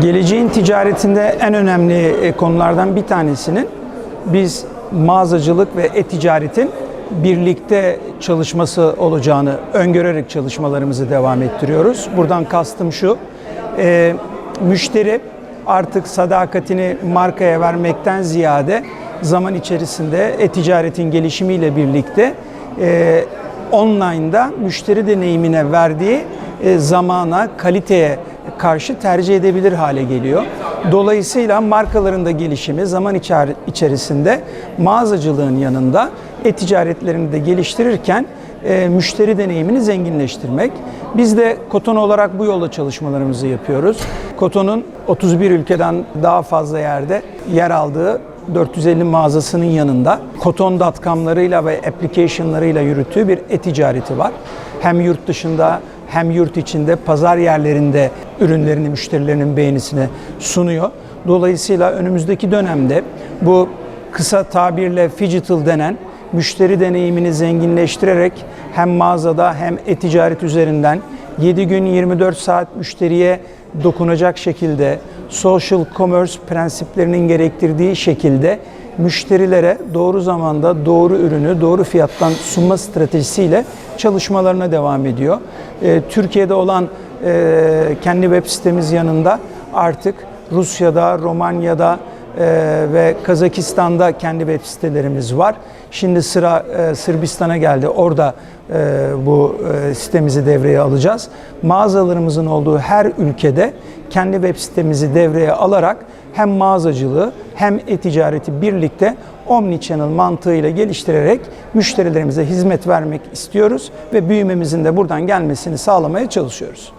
Geleceğin ticaretinde en önemli e, konulardan bir tanesinin biz mağazacılık ve e-ticaretin birlikte çalışması olacağını öngörerek çalışmalarımızı devam ettiriyoruz. Buradan kastım şu, e, müşteri artık sadakatini markaya vermekten ziyade zaman içerisinde e-ticaretin gelişimiyle birlikte e, online'da müşteri deneyimine verdiği e, zamana, kaliteye karşı tercih edebilir hale geliyor. Dolayısıyla markaların da gelişimi zaman içer- içerisinde mağazacılığın yanında e-ticaretlerini de geliştirirken e, müşteri deneyimini zenginleştirmek. Biz de Koton olarak bu yolda çalışmalarımızı yapıyoruz. Koton'un 31 ülkeden daha fazla yerde yer aldığı 450 mağazasının yanında Koton.com'larıyla ve application'larıyla yürüttüğü bir e-ticareti var. Hem yurt dışında hem yurt içinde pazar yerlerinde ürünlerini müşterilerinin beğenisine sunuyor. Dolayısıyla önümüzdeki dönemde bu kısa tabirle digital denen müşteri deneyimini zenginleştirerek hem mağazada hem e-ticaret üzerinden 7 gün 24 saat müşteriye dokunacak şekilde social commerce prensiplerinin gerektirdiği şekilde müşterilere doğru zamanda doğru ürünü doğru fiyattan sunma stratejisiyle çalışmalarına devam ediyor. Ee, Türkiye'de olan e, kendi web sitemiz yanında artık Rusya'da, Romanya'da e, ve Kazakistan'da kendi web sitelerimiz var. Şimdi sıra e, Sırbistan'a geldi. Orada e, bu e, sitemizi devreye alacağız. Mağazalarımızın olduğu her ülkede kendi web sitemizi devreye alarak hem mağazacılığı hem e-ticareti birlikte omnichannel mantığıyla geliştirerek müşterilerimize hizmet vermek istiyoruz ve büyümemizin de buradan gelmesini sağlamaya çalışıyoruz.